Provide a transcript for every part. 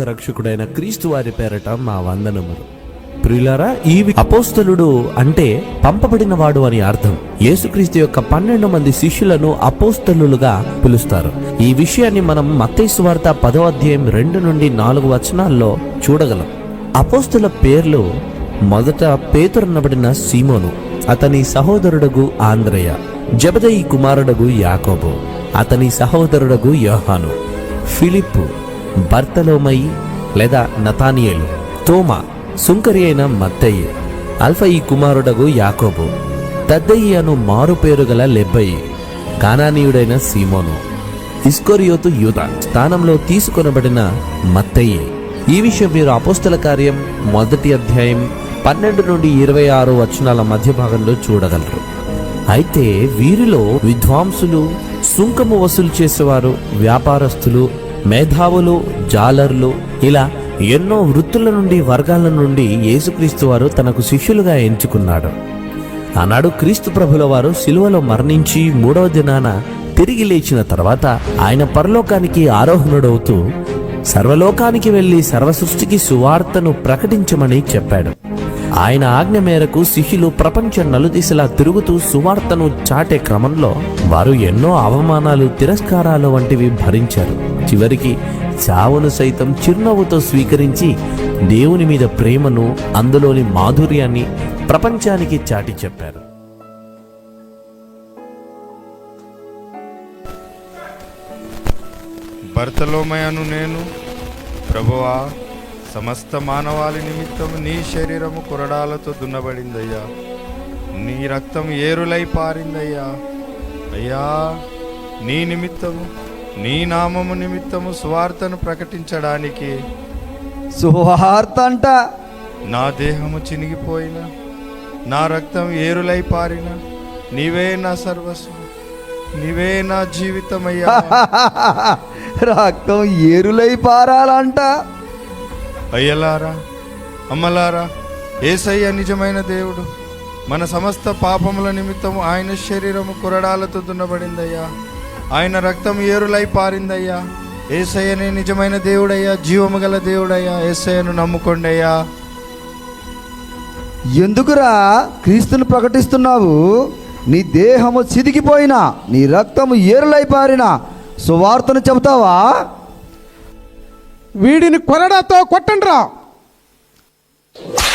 రక్షకుడైన క్రీస్తు వారి పేరట మా వందనములు. ప్రియులారా ఈ అపోస్తలుడు అంటే పంపబడిన వాడు అని అర్థం. యేసుక్రీస్తు యొక్క పన్నెండు మంది శిష్యులను అపోస్తలులుగా పిలుస్తారు. ఈ విషయాన్ని మనం మత్తయి వార్త పదో అధ్యాయం రెండు నుండి నాలుగు వచనాల్లో చూడగలం. అపోస్తుల పేర్లు మొదట పేతురన్నబడిన సీమోను అతని సహోదరుడగు ఆంద్రయ జబదయి కుమారుడగు యాకోబు అతని సహోదరుడగు యోహాను ఫిలిప్పు బర్తలోమయి లేదా నతానియేలు తోమా సుంకరి అయిన మత్తయి అల్ఫయి కుమారుడగు యాకోబు తద్దయి అను మారుపేరు గల లెబ్బయి కానానీయుడైన సీమోను ఇస్కోరియోతు యూద స్థానంలో తీసుకొనబడిన మత్తయి. ఈ విషయం మీరు అపోస్తల కార్యం మొదటి అధ్యాయం పన్నెండు నుండి ఇరవై ఆరు వచనాల మధ్య భాగంలో చూడగలరు. అయితే వీరిలో విద్వాంసులు సుంకము వసూలు చేసేవారు వ్యాపారస్తులు మేధావులు జాలర్లు ఇలా ఎన్నో వృత్తుల నుండి వర్గాల నుండి యేసుక్రీస్తు వారు తనకు శిష్యులుగా ఎంచుకున్నాడు ఆనాడు క్రీస్తు ప్రభుల వారు శిలువలో మరణించి మూడవ దినాన తిరిగి లేచిన తర్వాత ఆయన పరలోకానికి ఆరోహణుడవుతూ సర్వలోకానికి వెళ్ళి సర్వసృష్టికి సువార్తను ప్రకటించమని చెప్పాడు. ఆయన ఆజ్ఞ మేరకు శిష్యులు ప్రపంచం నలుదిశలా తిరుగుతూ సువార్తను చాటే క్రమంలో వారు ఎన్నో అవమానాలు తిరస్కారాలు వంటివి భరించారు. చివరికి చావును సైతం చిరునవ్వుతో స్వీకరించి దేవుని మీద ప్రేమను అందులోని మాధుర్యాన్ని ప్రపంచానికి చాటి చెప్పారు. భర్తలోమయను నేను ప్రభువా సమస్త మానవాళి నిమిత్తం నీ శరీరము కొరడాలతో దున్నబడిందయ్యా. నీ రక్తం ఏరులై పారిందయ్యా. అయ్యా నీ నిమిత్తము నీ నామము నిమిత్తము స్వార్థను ప్రకటించడానికి సువార్త అంట నా దేహము చినిగిపోయిన నా రక్తం ఏరులై పారిన నీవే నా సర్వస్వం నీవే నా జీవితమయ్యా. రక్తం ఏరులై పారాలంట? అయ్యలారా అమ్మలారా ఏసయ్య నిజమైన దేవుడు మన సమస్త పాపముల నిమిత్తము ఆయన శరీరము కొరడాలతో దున్నబడిందయ్యా. ఆయన రక్తం ఏరులై పారిందయ్యా. ఏసయ్యనే నిజమైన దేవుడయ్యా జీవము గల దేవుడయ్యా ఏసయ్యను నమ్ముకోండయ్యా. ఎందుకురా క్రీస్తుని ప్రకటిస్తున్నావు? నీ దేహము చిదికిపోయినా నీ రక్తము ఏరులై పారినా సువార్తను చెబుతావా? వీడిని కొరడాతో కొట్టండ్రా. అయ్యా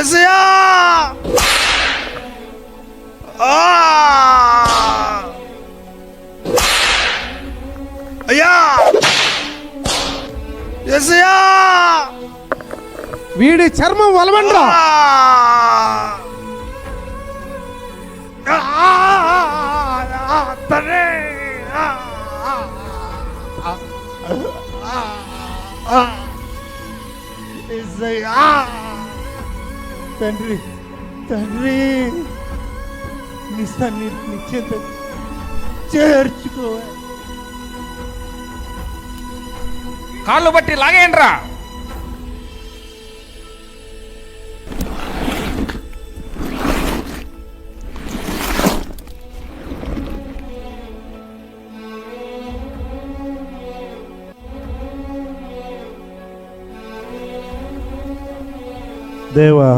ఏసయ్యా ఆ! అయ్యా ఏసయ్యా వీడి చర్మం వలవండ్రా తండ్రి తండ్రి నీ సన్నిధి నిశ్చింత చేర్చుకో. కాళ్ళు బట్టి లాగేయండ్రా. దేవా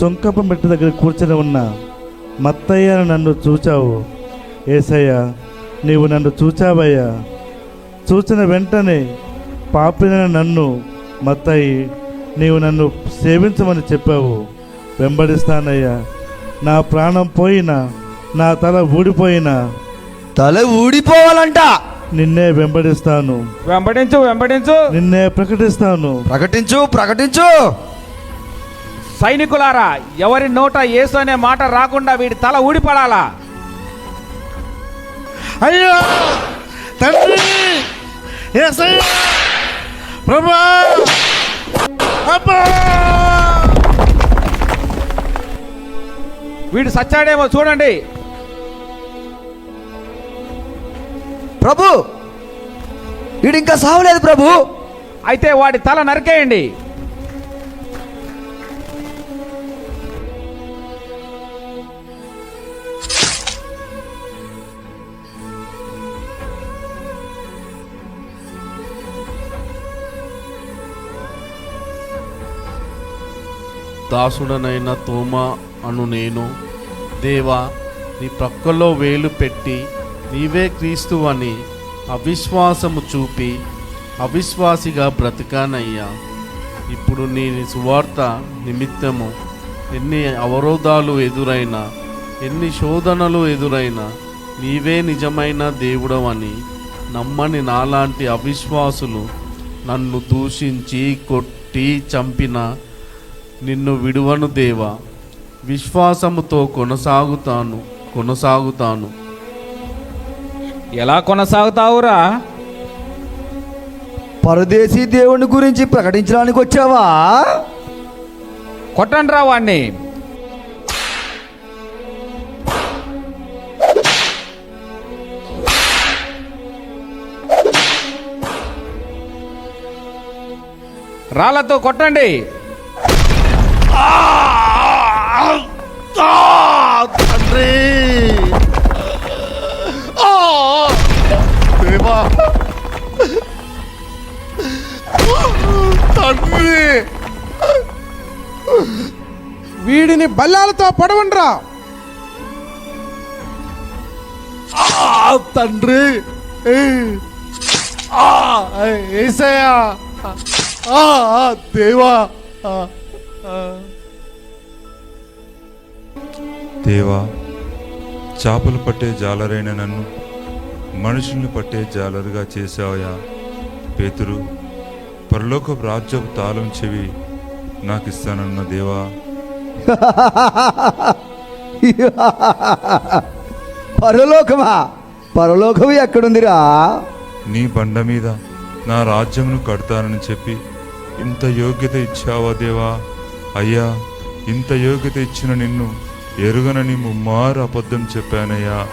సుంకపు మెట్టు దగ్గర కూర్చొని ఉన్న మత్తయ్య నన్ను చూచావు. ఏసయ్య నీవు నన్ను చూచావయ్యా. చూచిన వెంటనే పాపిన నన్ను మత్తయి నీవు నన్ను సేవించమని చెప్పావు. వెంబడిస్తానయ్యా. నా ప్రాణం పోయినా నా తల ఊడిపోయినా తల ఊడిపోవాలంట. నిన్నే వెంబడిస్తాను. వెంబడించు వెంబడించు. నిన్నే ప్రకటిస్తాను. ప్రకటించు ప్రకటించు. సైనికులారా ఎవరి నోట యేసు అనే మాట రాకుండా వీడి తల ఊడిపడాలా? అయ్యో! తండ్రి! ప్రభా! వీడు సచ్చాడేమో చూడండి. ప్రభు! వీడు ఇంకా సావలేదు ప్రభు! అయితే వాడి తల నరికేయండి. దాసుడనైన తోమా అను నేను. దేవా నీ ప్రక్కలో వేలు పెట్టి నీవే క్రీస్తు అని అవిశ్వాసము చూపి అవిశ్వాసిగా బ్రతికానయ్యా. ఇప్పుడు నీ సువార్త నిమిత్తము ఎన్ని అవరోధాలు ఎదురైనా ఎన్ని శోధనలు ఎదురైనా నీవే నిజమైన దేవుడవని నమ్మని నాలాంటి అవిశ్వాసులు నన్ను దూషించి కొట్టి చంపిన నిన్ను విడువను దేవా. విశ్వాసముతో కొనసాగుతాను కొనసాగుతాను. ఎలా కొనసాగుతావురా? పరదేశీ దేవుని గురించి ప్రకటించడానికి వచ్చావా? కొట్టండి రా వాణ్ణి. రాళ్ళతో కొట్టండి. బల్లాలతో పొడవండ్రా ఆ! తండ్రి ఏ! ఆ! ఏసయ్యా ఆ! ఆ! దేవా! దేవా చేపలు పట్టే జాలరైన నన్ను మనుషుల్ని పట్టే జాలరుగా చేశావయా పేతురు పరలోక రాజ్యపు తాళం చెవి నాకు ఇస్తానన్న దేవా పరలోకమా? పరలోకం ఎక్కడుందిరా? నీ బండ మీద నా రాజ్యమును కడతానని చెప్పి ఇంత యోగ్యత ఇచ్చావా దేవా? అయ్యా ఇంత యోగ్యత ఇచ్చిన నిన్ను ఎరుగనని ముమ్మారు అబద్ధం చెప్పానయ్యా.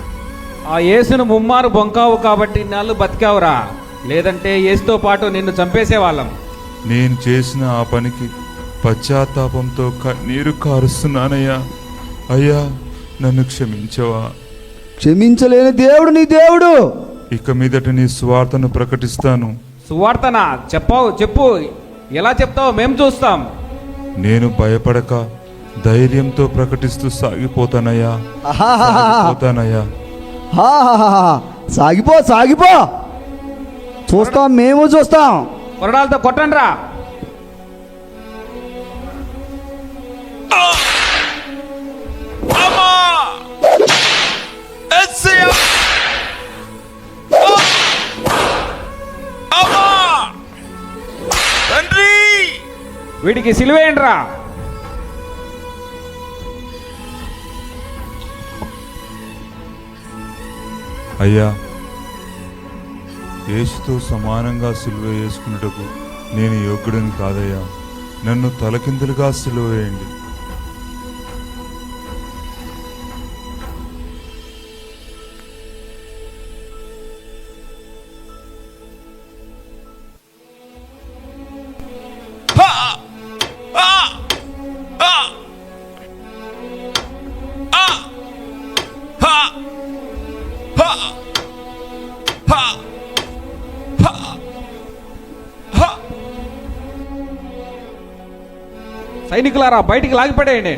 ఆ యేసును ముమ్మారు బొంకావు కాబట్టి నాళ్ళు బతికావురా. లేదంటే యేసుతో పాటు నిన్ను చంపేసేవాళ్ళం. నేను చేసిన ఆ పనికి పశ్చాత్తాపంతో కన్నీరు కారుస్తున్నానయ్యా. అయ్యా నన్ను క్షమించవా? క్షమించలేని దేవుడు నీ దేవుడు. ఇక మీదట నీ స్వార్థను ప్రకటిస్తాను. సువార్తన చెప్పావు చెప్పు. ఎలా చెప్తావో మేము చూస్తాం. నేను భయపడక ధైర్యంతో ప్రకటిస్తూ సాగిపోతానయ్యా. పోతానయ్యా. సాగిపో సాగిపో. చూస్తాం మేము చూస్తాం. కొరడాలతో కొట్టండి రా వీడికి సిలువేయండిరా అయ్యా యేసుతో సమానంగా సిలువ వేసుకున్నటకు నేను యోగ్యుడిని కాదయ్యా. నన్ను తలకిందులుగా సిలువ వేయండి. సైనికులారా బయటికి లాగిపడేయండి.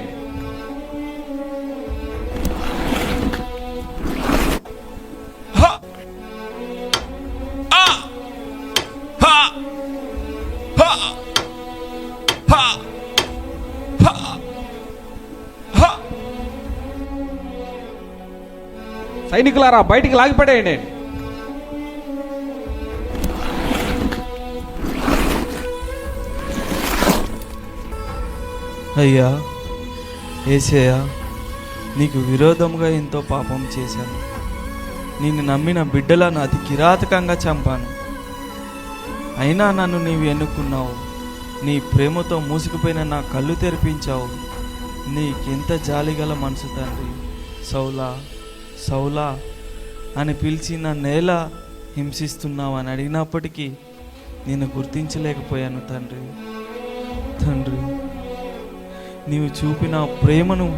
సైనికులారా బయటికి లాగిపడేయండి. అయ్యా ఏసయ్యా నీకు విరోధముగా ఎంతో పాపం చేశాను. నిన్ను నమ్మిన బిడ్డలను అతి కిరాతకంగా చంపాను. అయినా నన్ను నీవు ఎన్నుకున్నావు. నీ ప్రేమతో మూసుకుపోయిన నా కళ్ళు తెరిపించావు. నీకెంత జాలిగల మనసు తండ్రి. సౌలా సౌలా అని పిలిచి నా నేల హింసిస్తున్నావు అని అడిగినప్పటికీ నేను గుర్తించలేకపోయాను తండ్రి. తండ్రి. నీవు చూపిన ప్రేమను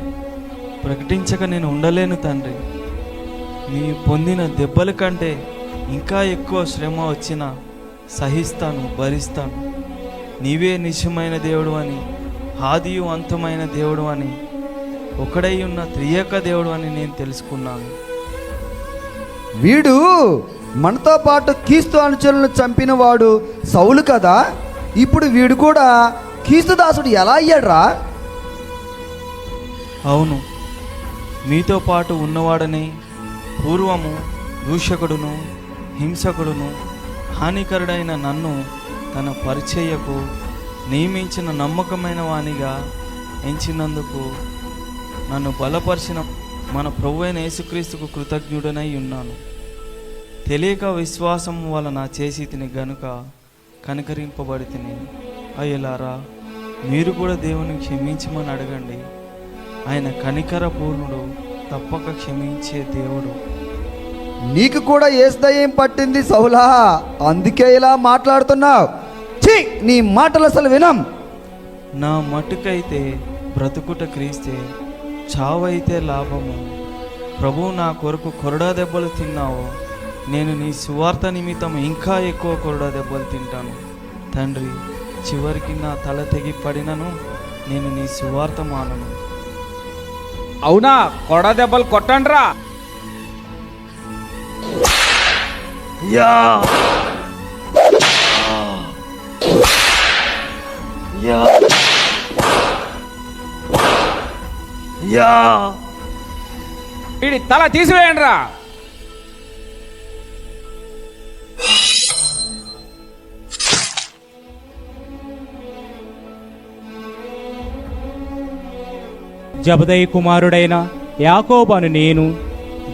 ప్రకటించక నేను ఉండలేను తండ్రి. నీవు పొందిన దెబ్బల కంటే ఇంకా ఎక్కువ శ్రమ వచ్చిన సహిస్తాను భరిస్తాను. నీవే నిజమైన దేవుడు అని ఆదియు అంతమైన దేవుడు అని ఒకడై ఉన్న త్రియక దేవుడు అని నేను తెలుసుకున్నాను. వీడు మనతో పాటు కీస్తు అనుచరులను చంపిన వాడు సౌలు కదా? ఇప్పుడు వీడు కూడా కీస్తుదాసుడు ఎలా అయ్యాడ్రా? అవును. మీతో పాటు ఉన్నవాడని పూర్వము దూషకుడును హింసకుడును హానికరుడైన నన్ను తన పరిచయకు నియమించిన నమ్మకమైన వానిగా ఎంచినందుకు నన్ను బలపరిచిన మన ప్రభు అయిన యేసుక్రీస్తుకు కృతజ్ఞుడనై ఉన్నాను. తెలియక విశ్వాసం వలన చేసి తిని గనుక కనికరింపబడి తిని అయ్యలారా మీరు కూడా దేవుని క్షమించమని అడగండి. ఆయన కనికర పూర్ణుడు తప్పక క్షమించే దేవుడు. నీకు కూడా ఏం పట్టింది సౌలా? అందుకే ఇలా మాట్లాడుతున్నావు. ఛీ నీ మాటలు అసలు వినం. నా మటుకైతే బ్రతుకుట క్రీస్తే చావైతే లాభము. ప్రభు నా కొరకు కొరడా దెబ్బలు తిన్నావు. నేను నీ సువార్త నిమిత్తం ఇంకా ఎక్కువ కొరడా దెబ్బలు తింటాను. తండ్రి చివరికి నా తల తెగి పడినను నేను నీ సువార్త మానను. అవునా? కొడ దెబ్బలు కొట్టండ్రా. యా. యా. యా. తల తీసివేయండిరా. జబదయి కుమారుడైన యాకోబను నేను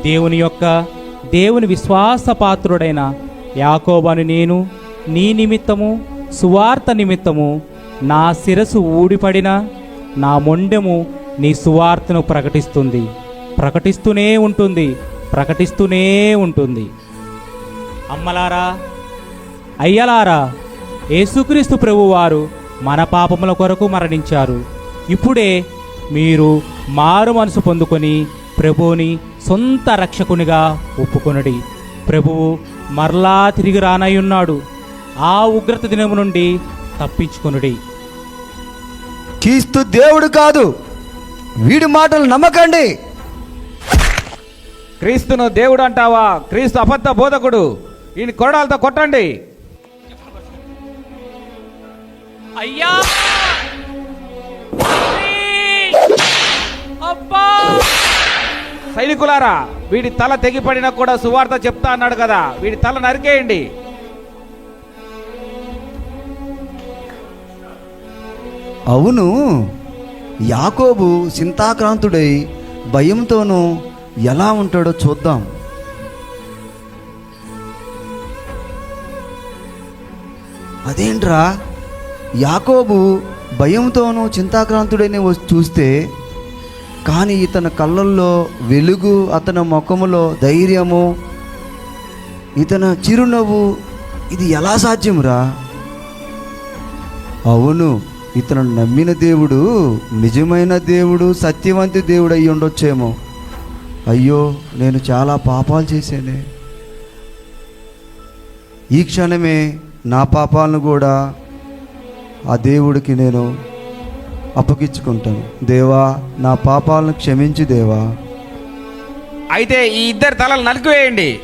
దేవుని యొక్క దేవుని విశ్వాసపాత్రుడైన యాకోబను నేను నీ నిమిత్తము సువార్త నిమిత్తము నా శిరసు ఊడిపడిన నా మొండెము నీ సువార్తను ప్రకటిస్తుంది. ప్రకటిస్తూనే ఉంటుంది ప్రకటిస్తూనే ఉంటుంది. అమ్మలారా అయ్యలారా యేసుక్రీస్తు ప్రభువారు మన పాపముల కొరకు మరణించారు. ఇప్పుడే మీరు మారు మనసు పొందుకొని ప్రభువుని సొంత రక్షకునిగా ఒప్పుకొనడి. ప్రభువు మరలా తిరిగి రానయ్యున్నాడు ఆ ఉగ్రత దినము నుండి తప్పించుకొనుడి. క్రీస్తు దేవుడు కాదు. వీడి మాటలు నమ్మకండి. క్రీస్తును దేవుడు అంటావా? క్రీస్తు అబద్ధ బోధకుడు. ఈయన కొరడాలతో కొట్టండి. అయ్యా! సైనికులారా వీడి తల తెగిపడినా కూడా సువార్త చెప్తా అన్నాడు కదా వీడి తల నరికేయండి. అవును యాకోబు చింతాక్రాంతుడై భయంతోనూ ఎలా ఉంటాడో చూద్దాం. అదేంట్రా యాకోబు భయంతోనూ చింతాక్రాంతుడైన చూస్తే కానీ ఇతని కళ్ళల్లో వెలుగు అతని ముఖములో ధైర్యము ఇతను చిరునవ్వు ఇది ఎలా సాధ్యంరా అవును ఇతను నమ్మిన దేవుడు నిజమైన దేవుడు సత్యవంతి దేవుడు అయి ఉండొచ్చేమో. అయ్యో నేను చాలా పాపాలు చేశానే. ఈ క్షణమే నా పాపాలను కూడా ఆ దేవుడికి నేను అప్పగించుకుంటాను. దేవా నా పాపాలను క్షమించి దేవా. అయితే ఈ ఇద్దరు తలలు నరికివేయండి